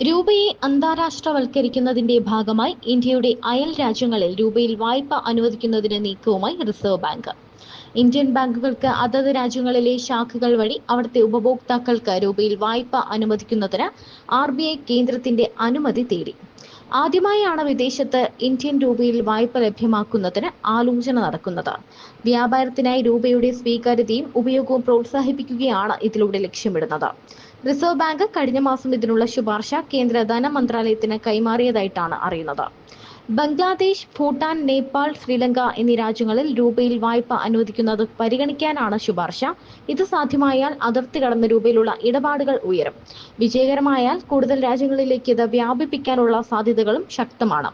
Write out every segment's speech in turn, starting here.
രൂപയെ അന്താരാഷ്ട്രവൽക്കരിക്കുന്നതിന്റെ ഭാഗമായി ഇന്ത്യയുടെ അയൽ രാജ്യങ്ങളിൽ രൂപയിൽ വായ്പ അനുവദിക്കുന്നതിന് നീക്കവുമായി റിസർവ് ബാങ്ക് ഇന്ത്യൻ ബാങ്കുകൾക്ക് അതത് രാജ്യങ്ങളിലെ ശാഖകൾ വഴി അവിടുത്തെ ഉപഭോക്താക്കൾക്ക് രൂപയിൽ വായ്പ അനുവദിക്കുന്നതിന് ആർ ബി ഐ കേന്ദ്രത്തിന്റെ അനുമതി തേടി. ആദ്യമായാണ് വിദേശത്ത് ഇന്ത്യൻ രൂപയിൽ വായ്പ ലഭ്യമാക്കുന്നതിന് ആലോചന നടക്കുന്നത്. വ്യാപാരത്തിനായി രൂപയുടെ സ്വീകാര്യതയും ഉപയോഗവും പ്രോത്സാഹിപ്പിക്കുകയാണ് ഇതിലൂടെ ലക്ഷ്യമിടുന്നത്. റിസർവ് ബാങ്ക് കഴിഞ്ഞ മാസം ഇതിനുള്ള ശുപാർശ കേന്ദ്ര ധനമന്ത്രാലയത്തിന് കൈമാറിയതായിട്ടാണ് അറിയുന്നത്. ബംഗ്ലാദേശ് ഭൂട്ടാൻ നേപ്പാൾ ശ്രീലങ്ക എന്നീ രാജ്യങ്ങളിൽ രൂപയിൽ വായ്പ അനുവദിക്കുന്നത് പരിഗണിക്കാനാണ് ശുപാർശ. ഇത് സാധ്യമായാൽ അതിർത്തി കടന്ന രൂപയിലുള്ള ഇടപാടുകൾ ഉയരും. വിജയകരമായാൽ കൂടുതൽ രാജ്യങ്ങളിലേക്ക് ഇത് വ്യാപിപ്പിക്കാനുള്ള സാധ്യതകളും ശക്തമാണ്.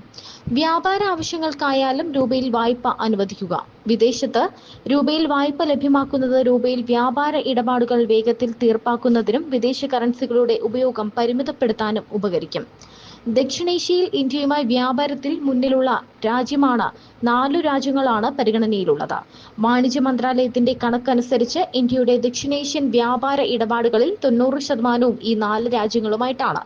വ്യാപാര ആവശ്യങ്ങൾക്കായാലും രൂപയിൽ വായ്പ അനുവദിക്കുക. വിദേശത്ത് രൂപയിൽ വായ്പ ലഭ്യമാക്കുന്നത് രൂപയിൽ വ്യാപാര ഇടപാടുകൾ വേഗത്തിൽ തീർപ്പാക്കുന്നതിനും വിദേശ കറൻസികളുടെ ഉപയോഗം പരിമിതപ്പെടുത്താനും ഉപകരിക്കും. ദക്ഷിണേഷ്യയിൽ ഇന്ത്യയുമായി വ്യാപാരത്തിൽ മുന്നിലുള്ള രാജ്യമാണ് നാലു രാജ്യങ്ങളാണ് പരിഗണനയിലുള്ളത്. വാണിജ്യ മന്ത്രാലയത്തിന്റെ കണക്കനുസരിച്ച് ഇന്ത്യയുടെ ദക്ഷിണേഷ്യൻ വ്യാപാര ഇടപാടുകളിൽ തൊണ്ണൂറ് ശതമാനവും ഈ നാല് രാജ്യങ്ങളുമായിട്ടാണ്.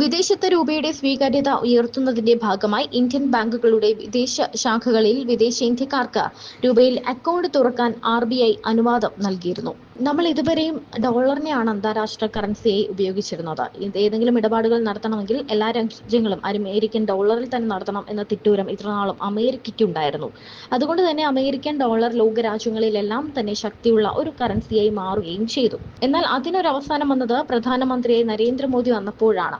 വിദേശത്ത് രൂപയുടെ സ്വീകാര്യത ഉയർത്തുന്നതിന്റെ ഭാഗമായി ഇന്ത്യൻ ബാങ്കുകളുടെ വിദേശ ശാഖകളിൽ വിദേശ ഇന്ത്യക്കാർക്ക് രൂപയിൽ അക്കൗണ്ട് തുറക്കാൻ ആർ അനുവാദം നൽകിയിരുന്നു. നമ്മൾ ഇതുവരെയും ഡോളറിനെയാണ് അന്താരാഷ്ട്ര കറൻസിയായി ഉപയോഗിച്ചിരുന്നത്. ഏതെങ്കിലും ഇടപാടുകൾ നടത്തണമെങ്കിൽ എല്ലാ രാജ്യങ്ങളും അമേരിക്കൻ ഡോളറിൽ തന്നെ നടത്തണം എന്ന തിട്ടൂരം ഇത്രനാളും അമേരിക്കയ്ക്കുണ്ടായിരുന്നു. അതുകൊണ്ട് തന്നെ അമേരിക്കൻ ഡോളർ ലോകരാജ്യങ്ങളിലെല്ലാം തന്നെ ശക്തിയുള്ള ഒരു കറൻസിയായി മാറുകയും ചെയ്തു. എന്നാൽ അതിനൊരവസാനം വന്നത് പ്രധാനമന്ത്രിയായി നരേന്ദ്രമോദി വന്നപ്പോഴാണ്.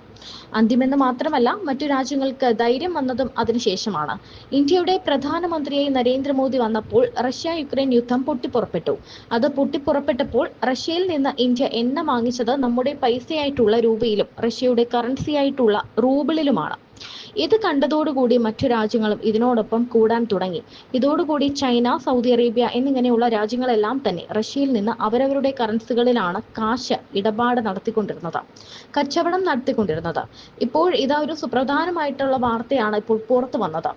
അന്തിമെന്ന് മാത്രമല്ല മറ്റു രാജ്യങ്ങൾക്ക് ധൈര്യം വന്നതും അതിനുശേഷമാണ്. ഇന്ത്യയുടെ പ്രധാനമന്ത്രിയായി നരേന്ദ്രമോദി വന്നപ്പോൾ റഷ്യ യുക്രൈൻ യുദ്ധം പൊട്ടിപ്പുറപ്പെട്ടു. അത് പൊട്ടിപ്പുറപ്പെട്ടപ്പോൾ റഷ്യയിൽ നിന്ന് ഇന്ത്യ എണ്ണ വാങ്ങിച്ചത് നമ്മുടെ പൈസയായിട്ടുള്ള രൂപയിലും റഷ്യയുടെ കറൻസിയായിട്ടുള്ള റൂബിളിലുമാണ്. ഇത് കണ്ടതോടുകൂടി മറ്റു രാജ്യങ്ങളും ഇതിനോടൊപ്പം കൂടാൻ തുടങ്ങി. ഇതോടുകൂടി ചൈന സൗദി അറേബ്യ എന്നിങ്ങനെയുള്ള രാജ്യങ്ങളെല്ലാം തന്നെ റഷ്യയിൽ നിന്ന് അവരവരുടെ കറൻസികളിലാണ് കാശ് ഇടപാട് നടത്തിക്കൊണ്ടിരുന്നത് കച്ചവടം നടത്തിക്കൊണ്ടിരുന്നത്. ഇപ്പോൾ ഇതാ ഒരു സുപ്രധാനമായിട്ടുള്ള വാർത്തയാണ് ഇപ്പോൾ പുറത്തു വന്നത്.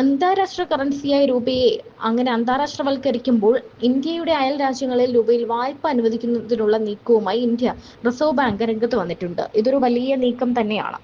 അന്താരാഷ്ട്ര കറൻസിയായ രൂപയെ അങ്ങനെ അന്താരാഷ്ട്രവൽക്കരിക്കുമ്പോൾ ഇന്ത്യയുടെ അയൽ രാജ്യങ്ങളിൽ രൂപയിൽ വായ്പ അനുവദിക്കുന്നതിനുള്ള നീക്കവുമായി ഇന്ത്യ റിസർവ് ബാങ്ക് രംഗത്ത് വന്നിട്ടുണ്ട്. ഇതൊരു വലിയ നീക്കം തന്നെയാണ്.